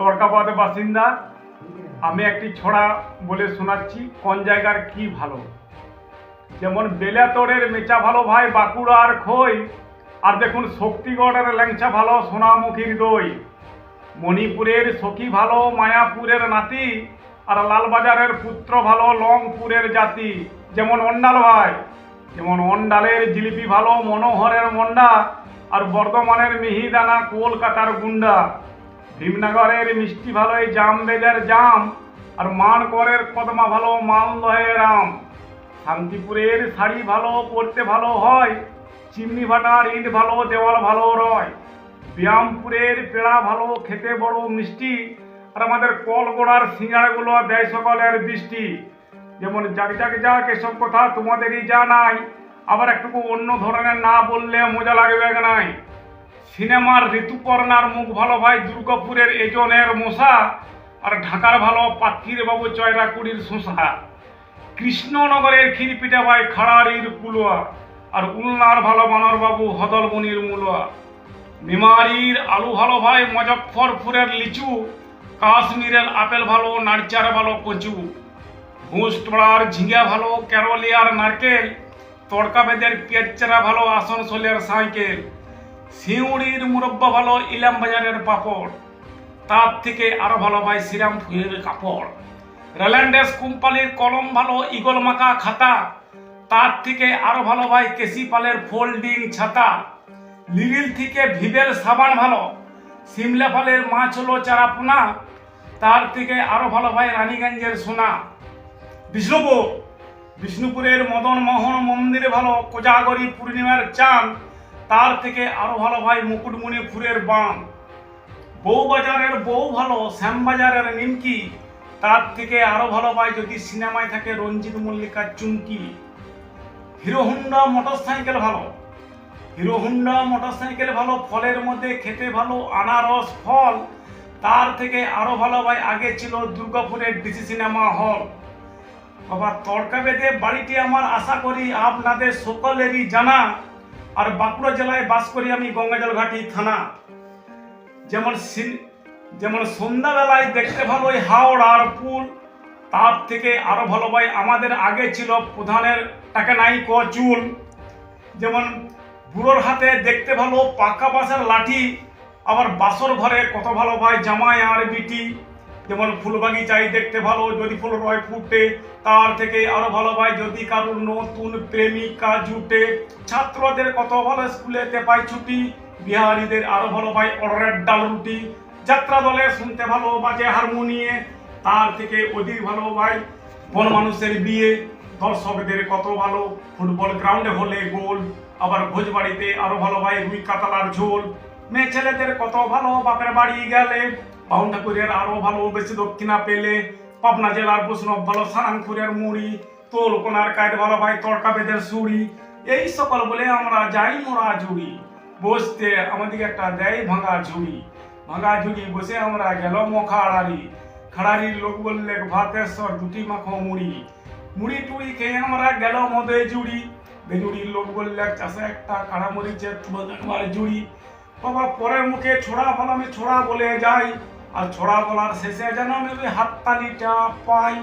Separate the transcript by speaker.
Speaker 1: তর্কাবাদের বাসিন্দা, আমি একটি ছড়া বলে শোনাচ্ছি, কোন জায়গার কি ভালো? যেমন বেলাতরের মেচা ভালো ভাই বাঁকুড়ার খই, আর দেখুন শক্তিগড়ের ল্যাংচা ভালো, সোনামুখীর দই। মণিপুরের সখী ভালো, মায়াপুরের নাতি, আর লালবাজারের পুত্র ভালো, লংপুরের জাতি। যেমন অন্ডাল ভাই, যেমন অন্ডালের জিলিপি ভালো, মনোহরের মন্ডা, আর বর্ধমানের মিহিদানা, কলকাতার গুন্ডা। ভীমনগরের মিষ্টি ভালো এই জামবেদের জাম, আর মানকরের কদমা ভালো, মালদহের আম শান্তিপুরের শাড়ি ভালো, পরতে ভালো হয়, চিমনি ভাটার ইট ভালো, দেওয়াল ভালো রয়। ব্যায়ামপুরের পেড়া ভালো, খেতে বড় মিষ্টি, আর আমাদের কলগোড়ার সিঙ্গাড়াগুলো দেয় সকলের বৃষ্টি যেমন যাক যাক যাক এসব কথা তোমাদেরই জানাই। আবার একটুকু অন্য ধরনের না বললে মজা লাগবে নাই সিনেমার ঋতুপর্ণার মুখ ভালো ভাই দুর্গাপুরের এজনের মশা আর ঢাকার ভালো পাত্রীর বাবু চয়রাকুড়ির শোষা কৃষ্ণনগরের ক্ষীরপিঠা ভাই খাড়ারির কুলোয়া আর উলনার ভালো বানর বাবু হদলবনির মুলোয়া। মেমারির আলু ভালো ভাই মজফরপুরের লিচু, কাশ্মীরের আপেল ভালো নারচার ভালো, কচু। ঘুষটোড়ার ঝিঙ্গা ভালো ক্যারলিয়ার নারকেল তড়কা বেদের পেঁচরা ভালো, আসানসোলের সাইকেল। সিউড়ির মুরব্বা ভালো ইলাম বাজারের পাপড়। তার থেকে আরও ভালো ভাই শ্রীরামপুরের কাপড়। রেল্যান্ডেস কোম্পানির কলম ভালো ইগল মাখা খাতা। তার থেকে আরও ভালো ভাই কেসি পালের ফোল্ডিং ছাতা। লিরিল থেকে ভিবেল সাবান ভালো, সিমলা ফলের মাছ হলো চারাপোনা তার থেকে আরও ভালো ভাই রানীগঞ্জের সোনা। বিষ্ণুপুর, বিষ্ণুপুরের মদন মোহন মন্দিরে ভালো, কোজাগরি পূর্ণিমার চাঁদ। তার থেকে আরও ভালো ভাই মুকুটমণিপুরের বাম। বউবাজারের বউ ভালো, শ্যামবাজারের নিমকি। তার থেকে আরও ভালো ভাই যদি সিনেমায় থাকে রঞ্জিত মল্লিকার চুমকি। হিরো হুন্ডা মোটরসাইকেল ভালো। হিরো হুন্ডা মোটরসাইকেল ভালো, ফলের মধ্যে খেতে ভালো, আনারস ফল। তার থেকে আরও ভালো ভাই আগে ছিল দুর্গাপুরের ডিসি সিনেমা হল। বাবা তড়কা বেদে বাড়িটি আমার আশা করি আপনাদের সকলেরই জানা। আর বাঁকুড়া জেলায় বাস করি আমি গঙ্গাজল ঘাটি থানা। যেমন যেমন সন্ধ্যাবেলায় দেখতে ভালো ওই হাওড়ার পুল, তার থেকে আরও ভালো ভাই আমাদের আগে ছিল প্রধানের টাকা নাই ক চুল। যেমন বুড়োর হাতে দেখতে ভালো পাকা বাঁশের লাঠি, আবার বাসর ঘরে কত ভালো ভাই জামাই আর বিটি। যেমন ফুল বাগিচায় দেখতে ভালো, যদি ফুল রয় ফুটে, তার থেকে আরও ভালো ভাই যদি কারোর নতুন প্রেমিকা জুটে। ছাত্রদের কত ভালো স্কুলেতে পাই ছুটি, বিহারীদের আরও ভালো ভাই অর্ডারের ডাল রুটি যাত্রা দলে শুনতে ভালো বাজে হারমোনিয়ে, তার থেকে অধিক ভালো ভাই বন মানুষের বিয়ে। দর্শকদের কত ভালো, ফুটবল গ্রাউন্ডে হলে গোল, আবার ভোজবাড়িতে আরও ভালো ভাই রুই কাতালার ঝোল। মেয়ে ছেলেদের কত ভালো, বাপের বাড়ি গেলে বাউন ঠাকুরের আরও ভালো বেশি দক্ষিণা পেলে, পাবনা জেলার বৈষ্ণব ভালো সারাংপুরের মুড়ি, তোল কোনার ভালো ভাই, তড়কা বেদের সুড়ি, এই সকল বলে আমরা যাই মোড়া জুড়ি বসতে আমাদেরকে একটা দেয় ভাঙা ঝুড়ি। ভাঙা ঝুড়ি বসে আমরা গেল মখাড়ারি। খাড়ারির লোক বললে ভাতেশ্বর দুটি মাখো মুড়ি। মুড়ি টুড়ি খেয়ে আমরা গেল মদে জুড়ি বেজুড়ির লোক বললে, চাষে, একটা কাড়া মরিচের জুড়ি বাবা, পরের মুখে ছোড়া বলা আমি ছোড়া বলে যাই। আর ছড়া বলার শেষে যেন আমি ওই হাততালিটা পাই।